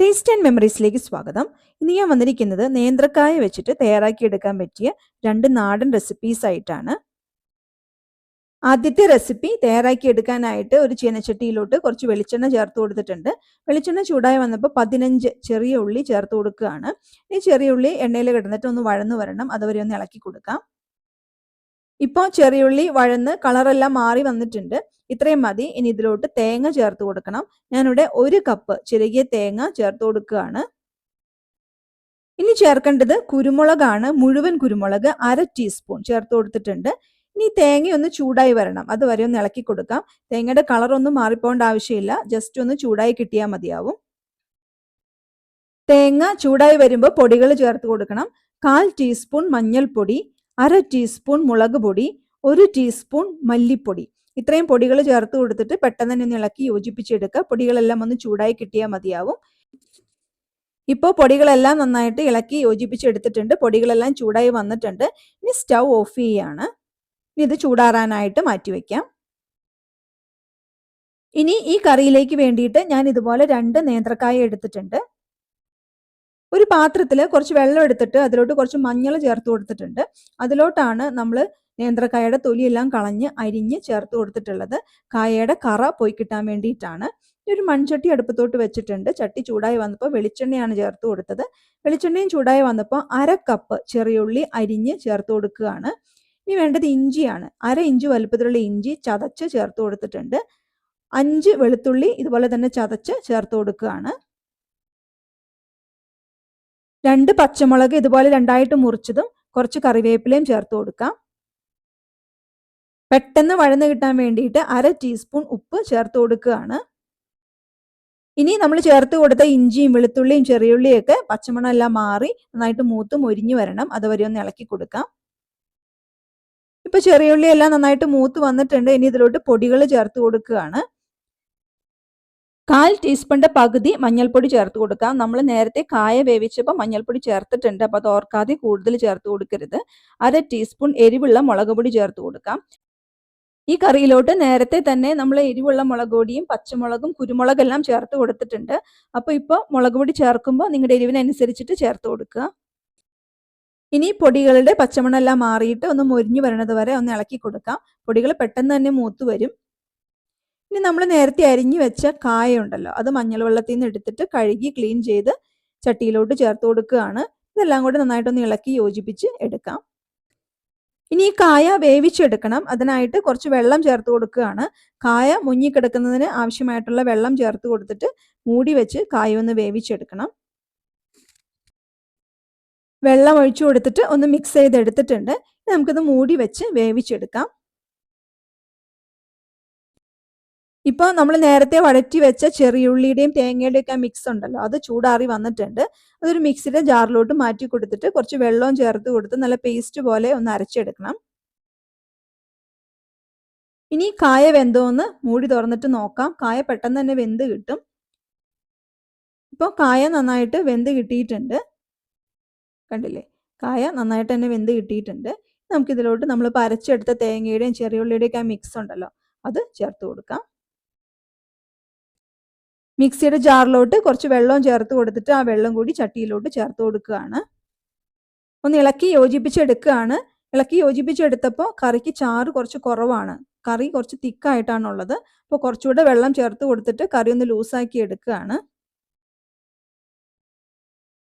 Taste and മെമ്മറീസിലേക്ക് സ്വാഗതം. ഇന്ന് ഞാൻ വന്നിരിക്കുന്നത് നേന്ത്രക്കായ വെച്ചിട്ട് തയ്യാറാക്കിയെടുക്കാൻ പറ്റിയ രണ്ട് നാടൻ റെസിപ്പീസ് ആയിട്ടാണ്. ആദ്യത്തെ റെസിപ്പി തയ്യാറാക്കിയെടുക്കാനായിട്ട് ഒരു ചീനച്ചട്ടിയിലോട്ട് കുറച്ച് വെളിച്ചെണ്ണ ചേർത്ത് കൊടുത്തിട്ടുണ്ട്. വെളിച്ചെണ്ണ ചൂടായി വന്നപ്പോൾ പതിനഞ്ച് ചെറിയ ഉള്ളി ചേർത്ത് കൊടുക്കുകയാണ്. ഈ ചെറിയ ഉള്ളി എണ്ണയിൽ കിടന്നിട്ട് ഒന്ന് വഴന്നു വരണം. അതുവരെ ഒന്ന് ഇളക്കി കൊടുക്കാം. ഇപ്പോൾ ചെറിയുള്ളി വഴന്ന് കളറെല്ലാം മാറി വന്നിട്ടുണ്ട്. ഇത്രയും മതി. ഇനി ഇതിലോട്ട് തേങ്ങ ചേർത്ത് കൊടുക്കണം. ഞാനിവിടെ ഒരു കപ്പ് ചെറുകിയ തേങ്ങ ചേർത്ത് കൊടുക്കുകയാണ്. ഇനി ചേർക്കേണ്ടത് കുരുമുളകാണ്. മുഴുവൻ കുരുമുളക് അര ടീസ്പൂൺ ചേർത്ത് കൊടുത്തിട്ടുണ്ട്. ഇനി തേങ്ങ ഒന്ന് ചൂടായി വരണം. അതുവരെ ഒന്ന് ഇളക്കി കൊടുക്കാം. തേങ്ങയുടെ കളർ ഒന്നും മാറിപ്പോകേണ്ട ആവശ്യമില്ല. ജസ്റ്റ് ഒന്ന് ചൂടായി കിട്ടിയാൽ മതിയാവും. തേങ്ങ ചൂടായി വരുമ്പോൾ പൊടികൾ ചേർത്ത് കൊടുക്കണം. കാൽ ടീസ്പൂൺ മഞ്ഞൾപ്പൊടി. അര ടീസ്പൂൺ മുളക് പൊടി ഒരു ടീസ്പൂൺ മല്ലിപ്പൊടി. ഇത്രയും പൊടികൾ ചേർത്ത് കൊടുത്തിട്ട് പെട്ടെന്ന് തന്നെ ഒന്ന് ഇളക്കി യോജിപ്പിച്ചെടുക്കുക. പൊടികളെല്ലാം ഒന്ന് ചൂടായി കിട്ടിയാൽ മതിയാവും. ഇപ്പോൾ പൊടികളെല്ലാം നന്നായിട്ട് ഇളക്കി യോജിപ്പിച്ചെടുത്തിട്ടുണ്ട്. പൊടികളെല്ലാം ചൂടായി വന്നിട്ടുണ്ട്. ഇനി സ്റ്റൗ ഓഫ് ചെയ്യാണ്. ഇനി ഇത് ചൂടാറാനായിട്ട് മാറ്റിവെക്കാം ഇനി ഈ കറിയിലേക്ക് വേണ്ടിയിട്ട് ഞാൻ ഇതുപോലെ രണ്ട് നേന്ത്രക്കായ എടുത്തിട്ടുണ്ട്. ഒരു പാത്രത്തിൽ കുറച്ച് വെള്ളം എടുത്തിട്ട് അതിലോട്ട് കുറച്ച് മഞ്ഞൾ ചേർത്ത് കൊടുത്തിട്ടുണ്ട്. അതിലോട്ടാണ് നമ്മൾ നേന്ത്രക്കായയുടെ തൊലിയെല്ലാം കളഞ്ഞ് അരിഞ്ഞ് ചേർത്ത് കൊടുത്തിട്ടുള്ളത്. കായയുടെ കറ പോയി കിട്ടാൻ വേണ്ടിയിട്ടാണ്. ഒരു മൺചട്ടി അടുപ്പത്തോട്ട് വെച്ചിട്ടുണ്ട്. ചട്ടി ചൂടായി വന്നപ്പോൾ വെളിച്ചെണ്ണയാണ് ചേർത്ത് കൊടുത്തത്. വെളിച്ചെണ്ണയും ചൂടായി വന്നപ്പോൾ അര കപ്പ് ചെറിയുള്ളി അരിഞ്ഞ് ചേർത്ത് കൊടുക്കുകയാണ്. ഇനി വേണ്ടത് ഇഞ്ചിയാണ്. അര ഇഞ്ച് വലുപ്പത്തിലുള്ള ഇഞ്ചി ചതച്ച് ചേർത്ത് കൊടുത്തിട്ടുണ്ട്. അഞ്ച് വെളുത്തുള്ളി ഇതുപോലെ തന്നെ ചതച്ച് ചേർത്ത് കൊടുക്കുകയാണ്. രണ്ട് പച്ചമുളക് ഇതുപോലെ രണ്ടായിട്ട് മുറിച്ചതും കുറച്ച് കറിവേപ്പിലയും ചേർത്ത് കൊടുക്കാം. പെട്ടെന്ന് വഴന്ന് കിട്ടാൻ വേണ്ടിയിട്ട് അര ടീസ്പൂൺ ഉപ്പ് ചേർത്ത് കൊടുക്കുകയാണ്. ഇനി നമ്മൾ ചേർത്ത് കൊടുത്ത ഇഞ്ചിയും വെളുത്തുള്ളിയും ചെറിയുള്ളിയും ഒക്കെ പച്ചമണം എല്ലാം മാറി നന്നായിട്ട് മൂത്തും ഒരിഞ്ഞു വരണം. അതുവരെ ഒന്ന് ഇളക്കി കൊടുക്കാം. ഇപ്പൊ ചെറിയുള്ളി എല്ലാം നന്നായിട്ട് മൂത്ത് വന്നിട്ടുണ്ട്. ഇനി ഇതിലോട്ട് പൊടികൾ ചേർത്ത് കൊടുക്കുകയാണ്. കാൽ ടീസ്പൂണിന്റെ പകുതി മഞ്ഞൾപ്പൊടി ചേർത്ത് കൊടുക്കാം. നമ്മൾ നേരത്തെ കായ വേവിച്ചപ്പോൾ മഞ്ഞൾപ്പൊടി ചേർത്തിട്ടുണ്ട്. അപ്പോൾ അത് ഓർക്കാതെ കൂടുതൽ ചേർത്ത് കൊടുക്കരുത്. അര ടീസ്പൂൺ എരിവുള്ള മുളക് പൊടി ചേർത്ത് കൊടുക്കാം. ഈ കറിയിലോട്ട് നേരത്തെ തന്നെ നമ്മൾ എരിവുള്ള മുളക് പൊടിയും പച്ചമുളകും കുരുമുളകെല്ലാം ചേർത്ത് കൊടുത്തിട്ടുണ്ട്. അപ്പോൾ ഇപ്പോൾ മുളക് പൊടി ചേർക്കുമ്പോൾ നിങ്ങളുടെ എരിവിനനുസരിച്ചിട്ട് ചേർത്ത് കൊടുക്കുക. ഇനി പൊടികളുടെ പച്ചമണെല്ലാം മാറിയിട്ട് ഒന്ന് മൊരിഞ്ഞു വരണത് വരെ ഒന്ന് ഇളക്കി കൊടുക്കാം. പൊടികൾ പെട്ടെന്ന് തന്നെ മൂത്ത് വരും. ഇനി നമ്മൾ നേരത്തെ അരിഞ്ഞു വെച്ച കായ ഉണ്ടല്ലോ അത് മഞ്ഞൾ വെള്ളത്തിൽ നിന്ന് എടുത്തിട്ട് കഴുകി ക്ലീൻ ചെയ്ത് ചട്ടിയിലോട്ട് ചേർത്ത് കൊടുക്കുകയാണ്. ഇതെല്ലാം കൂടി നന്നായിട്ടൊന്ന് ഇളക്കി യോജിപ്പിച്ച് എടുക്കാം. ഇനി ഈ കായ വേവിച്ചെടുക്കണം. അതിനായിട്ട് കുറച്ച് വെള്ളം ചേർത്ത് കൊടുക്കുകയാണ്. കായ മുങ്ങിക്കിടക്കുന്നതിന് ആവശ്യമായിട്ടുള്ള വെള്ളം ചേർത്ത് കൊടുത്തിട്ട് മൂടി വെച്ച് കായ ഒന്ന് വേവിച്ചെടുക്കണം. വെള്ളം ഒഴിച്ചു കൊടുത്തിട്ട് ഒന്ന് മിക്സ് ചെയ്തെടുത്തിട്ടുണ്ട്. നമുക്കിത് മൂടി വെച്ച് വേവിച്ചെടുക്കാം. ഇപ്പോൾ നമ്മൾ നേരത്തെ വഴറ്റി വെച്ച ചെറിയുള്ളിയുടെയും തേങ്ങയുടെയും ഒക്കെ മിക്സ് ഉണ്ടല്ലോ അത് ചൂടാറി വന്നിട്ടുണ്ട്. അതൊരു മിക്സിയുടെ ജാറിലോട്ട് മാറ്റി കൊടുത്തിട്ട് കുറച്ച് വെള്ളവും ചേർത്ത് കൊടുത്ത് നല്ല പേസ്റ്റ് പോലെ ഒന്ന് അരച്ചെടുക്കണം. ഇനി കായ വെന്തോന്ന് മൂടി തുറന്നിട്ട് നോക്കാം. കായ പെട്ടെന്ന് തന്നെ വെന്ത് കിട്ടും. ഇപ്പോൾ കായ നന്നായിട്ട് വെന്ത് കിട്ടിയിട്ടുണ്ട്. കണ്ടില്ലേ? കായ നന്നായിട്ട് തന്നെ വെന്ത് കിട്ടിയിട്ടുണ്ട്. നമുക്കിതിലോട്ട് നമ്മൾ അരച്ചെടുത്ത തേങ്ങയുടെയും ചെറിയുള്ളിയുടെയും ഒക്കെ മിക്സ് ഉണ്ടല്ലോ അത് ചേർത്ത് കൊടുക്കാം. മിക്സിയുടെ ജാറിലോട്ട് കുറച്ച് വെള്ളവും ചേർത്ത് കൊടുത്തിട്ട് ആ വെള്ളം കൂടി ചട്ടിയിലോട്ട് ചേർത്ത് കൊടുക്കുകയാണ്. ഒന്ന് ഇളക്കി യോജിപ്പിച്ചെടുക്കുകയാണ്. ഇളക്കി യോജിപ്പിച്ചെടുത്തപ്പോൾ കറിക്ക് ചാറ് കുറച്ച് കുറവാണ്. കറി കുറച്ച് തിക്കായിട്ടാണുള്ളത്. അപ്പോൾ കുറച്ചുകൂടെ വെള്ളം ചേർത്ത് കൊടുത്തിട്ട് കറി ഒന്ന് ലൂസാക്കി എടുക്കുകയാണ്.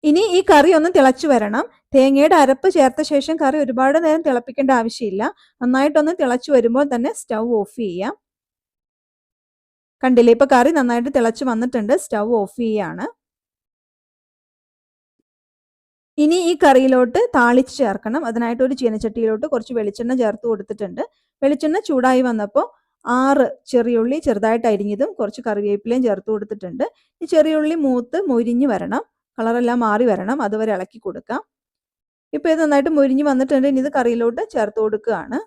ഇനി ഈ കറി ഒന്ന് തിളച്ചു വരണം. തേങ്ങയുടെ അരപ്പ് ചേർത്ത ശേഷം കറി ഒരുപാട് നേരം തിളപ്പിക്കേണ്ട ആവശ്യമില്ല. നന്നായിട്ടൊന്ന് തിളച്ചു വരുമ്പോൾ തന്നെ സ്റ്റൗ ഓഫ് ചെയ്യാം. കണ്ടില്ലേ? ഇപ്പൊ കറി നന്നായിട്ട് തിളച്ച് വന്നിട്ടുണ്ട്. സ്റ്റൗ ഓഫ് ചെയ്യാണ്. ഇനി ഈ കറിയിലോട്ട് താളിച്ച് ചേർക്കണം. അതിനായിട്ട് ഒരു ചീനച്ചട്ടിയിലോട്ട് കുറച്ച് വെളിച്ചെണ്ണ ചേർത്ത് കൊടുത്തിട്ടുണ്ട്. വെളിച്ചെണ്ണ ചൂടായി വന്നപ്പോൾ ആറ് ചെറിയുള്ളി ചെറുതായിട്ട് അരിഞ്ഞതും കുറച്ച് കറിവേപ്പിലയും ചേർത്ത് കൊടുത്തിട്ടുണ്ട്. ഈ ചെറിയുള്ളി മൂത്ത് മൊരിഞ്ഞ് വരണം. കളറെല്ലാം മാറി വരണം. അതുവരെ ഇളക്കി കൊടുക്കാം. ഇപ്പൊ ഇത് നന്നായിട്ട് മൊരിഞ്ഞ് വന്നിട്ടുണ്ട്. ഇനി ഇത് കറിയിലോട്ട് ചേർത്ത് കൊടുക്കുകയാണ്.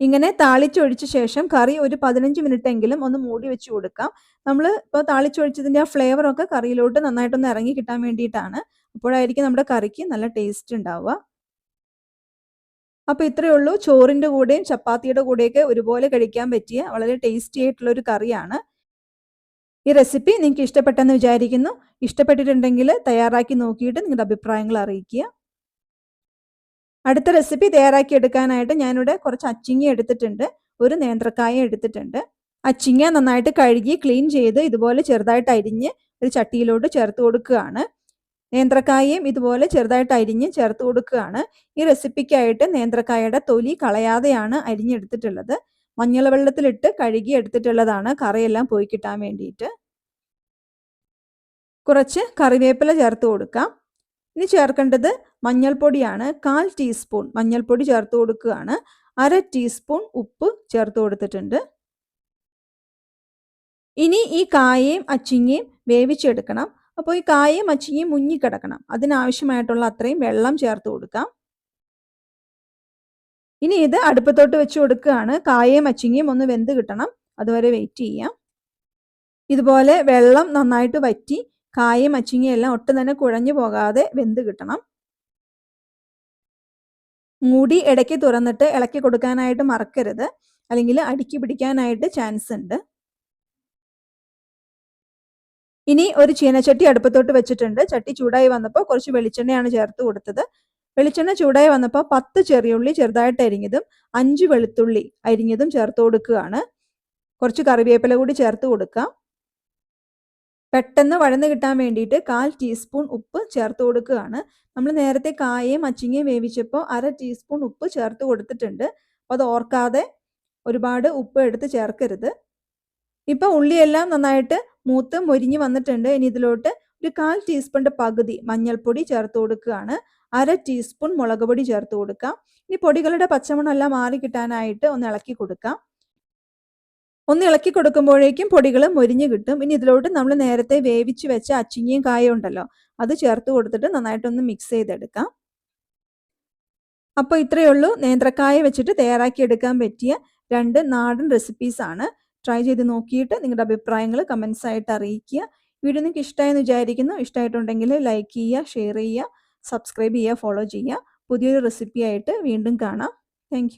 ഇങ്ങനെ താളിച്ചൊഴിച്ച ശേഷം കറി ഒരു പതിനഞ്ച് മിനിറ്റ് എങ്കിലും ഒന്ന് മൂടി വെച്ച് കൊടുക്കാം. നമ്മൾ ഇപ്പോൾ താളിച്ചൊഴിച്ചതിന്റെ ആ ഫ്ലേവറൊക്കെ കറിയിലോട്ട് നന്നായിട്ടൊന്ന് ഇറങ്ങി കിട്ടാൻ വേണ്ടിയിട്ടാണ്. അപ്പോഴായിരിക്കും നമ്മുടെ കറിക്ക് നല്ല ടേസ്റ്റ് ഉണ്ടാവുക. അപ്പോൾ ഇത്രയേ ഉള്ളൂ. ചോറിന്റെ കൂടെയും ചപ്പാത്തിയുടെ കൂടെയൊക്കെ ഒരുപോലെ കഴിക്കാൻ പറ്റിയ വളരെ ടേസ്റ്റി ആയിട്ടുള്ള ഒരു കറിയാണ്. ഈ റെസിപ്പി നിങ്ങൾക്ക് ഇഷ്ടപ്പെട്ടെന്ന് വിചാരിക്കുന്നു. ഇഷ്ടപ്പെട്ടിട്ടുണ്ടെങ്കിൽ തയ്യാറാക്കി നോക്കിയിട്ട് നിങ്ങളുടെ അഭിപ്രായങ്ങൾ അറിയിക്കുക. അടുത്ത റെസിപ്പി തയ്യാറാക്കി എടുക്കാനായിട്ട് ഞാനിവിടെ കുറച്ച് അച്ചിങ്ങ എടുത്തിട്ടുണ്ട്. ഒരു നേന്ത്രക്കായ എടുത്തിട്ടുണ്ട്. അച്ചിങ്ങ നന്നായിട്ട് കഴുകി ക്ലീൻ ചെയ്ത് ഇതുപോലെ ചെറുതായിട്ട് അരിഞ്ഞ് ഒരു ചട്ടിയിലോട്ട് ചേർത്ത് കൊടുക്കുകയാണ്. നേന്ത്രക്കായയും ഇതുപോലെ ചെറുതായിട്ട് അരിഞ്ഞ് ചേർത്ത് കൊടുക്കുകയാണ്. ഈ റെസിപ്പിക്കായിട്ട് നേന്ത്രക്കായയുടെ തൊലി കളയാതെയാണ് അരിഞ്ഞെടുത്തിട്ടുള്ളത്. മഞ്ഞൾ വെള്ളത്തിലിട്ട് കഴുകി എടുത്തിട്ടുള്ളതാണ് കറിയെല്ലാം പോയി കിട്ടാൻ വേണ്ടിയിട്ട്. കുറച്ച് കറിവേപ്പില ചേർത്ത് കൊടുക്കാം. ഇനി ചേർക്കേണ്ടത് മഞ്ഞൾപ്പൊടിയാണ്. കാൽ ടീസ്പൂൺ മഞ്ഞൾപ്പൊടി ചേർത്ത് കൊടുക്കുകയാണ്. അര ടീസ്പൂൺ ഉപ്പ് ചേർത്ത് കൊടുത്തിട്ടുണ്ട്. ഇനി ഈ കായയും അച്ചിങ്ങയും വേവിച്ചെടുക്കണം. അപ്പോൾ ഈ കായയും അച്ചിങ്ങയും മുങ്ങിക്കിടക്കണം. അതിനാവശ്യമായിട്ടുള്ള അത്രയും വെള്ളം ചേർത്ത് കൊടുക്കാം. ഇനി ഇത് അടുപ്പത്തോട്ട് വെച്ച് കൊടുക്കുകയാണ്. കായയും അച്ചിങ്ങയും ഒന്ന് വെന്ത് കിട്ടണം. അതുവരെ വെയിറ്റ് ചെയ്യാം. ഇതുപോലെ വെള്ളം നന്നായിട്ട് വറ്റി കായയും അച്ചിങ്ങയും എല്ലാം ഒട്ടും തന്നെ കുഴഞ്ഞു പോകാതെ വെന്ത് കിട്ടണം. മൂടി ഇടയ്ക്ക് തുറന്നിട്ട് ഇളക്കി കൊടുക്കാനായിട്ട് മറക്കരുത്. അല്ലെങ്കിൽ അടുക്കി പിടിക്കാനായിട്ട് ചാൻസ് ഉണ്ട്. ഇനി ഒരു ചീനച്ചട്ടി അടുപ്പത്തോട്ട് വെച്ചിട്ടുണ്ട്. ചട്ടി ചൂടായി വന്നപ്പോൾ കുറച്ച് വെളിച്ചെണ്ണയാണ് ചേർത്ത് കൊടുത്തത്. വെളിച്ചെണ്ണ ചൂടായി വന്നപ്പോൾ പത്ത് ചെറിയുള്ളി ചെറുതായിട്ട് അരിഞ്ഞതും അഞ്ച് വെളുത്തുള്ളി അരിഞ്ഞതും ചേർത്ത് കൊടുക്കുകയാണ്. കുറച്ച് കറിവേപ്പില കൂടി ചേർത്ത് കൊടുക്കാം. പെട്ടെന്ന് വഴന്ന് കിട്ടാൻ വേണ്ടിയിട്ട് കാൽ ടീസ്പൂൺ ഉപ്പ് ചേർത്ത് കൊടുക്കുകയാണ്. നമ്മൾ നേരത്തെ കായയും അച്ചിങ്ങയും വേവിച്ചപ്പോൾ അര ടീസ്പൂൺ ഉപ്പ് ചേർത്ത് കൊടുത്തിട്ടുണ്ട്. അപ്പോൾ അത് ഓർക്കാതെ ഒരുപാട് ഉപ്പ് എടുത്ത് ചേർക്കരുത്. ഇപ്പം ഉള്ളിയെല്ലാം നന്നായിട്ട് മൂത്ത് മൊരിഞ്ഞ് വന്നിട്ടുണ്ട്. ഇനി ഇതിലോട്ട് ഒരു കാൽ ടീസ്പൂണിന്റെ പകുതി മഞ്ഞൾപ്പൊടി ചേർത്ത് കൊടുക്കുകയാണ്. അര ടീസ്പൂൺ മുളക് പൊടി ചേർത്ത് കൊടുക്കാം. ഇനി പൊടികളുടെ പച്ചമണമെല്ലാം മാറി കിട്ടാനായിട്ട് ഒന്ന് ഇളക്കി കൊടുക്കാം. ഒന്ന് ഇളക്കി കൊടുക്കുമ്പോഴേക്കും പൊടികൾ മൊരിഞ്ഞ് കിട്ടും. ഇനി ഇതിലോട്ട് നമ്മൾ നേരത്തെ വേവിച്ച് വെച്ച അച്ചിങ്ങിയും കായും ഉണ്ടല്ലോ അത് ചേർത്ത് കൊടുത്തിട്ട് നന്നായിട്ടൊന്ന് മിക്സ് ചെയ്തെടുക്കാം. അപ്പോൾ ഇത്രയേ ഉള്ളൂ. നേന്ത്രക്കായ വെച്ചിട്ട് തയ്യാറാക്കി എടുക്കാൻ പറ്റിയ രണ്ട് നാടൻ റെസിപ്പീസ് ആണ്. ട്രൈ ചെയ്ത് നോക്കിയിട്ട് നിങ്ങളുടെ അഭിപ്രായങ്ങൾ കമൻസ് ആയിട്ട് അറിയിക്കുക. വീഡിയോ നിങ്ങൾക്ക് ഇഷ്ടമായെന്ന് വിചാരിക്കുന്നു. ഇഷ്ടമായിട്ടുണ്ടെങ്കിൽ ലൈക്ക് ചെയ്യുക ഷെയർ ചെയ്യുക സബ്സ്ക്രൈബ് ചെയ്യുക ഫോളോ ചെയ്യുക. പുതിയൊരു റെസിപ്പി ആയിട്ട് വീണ്ടും കാണാം. താങ്ക്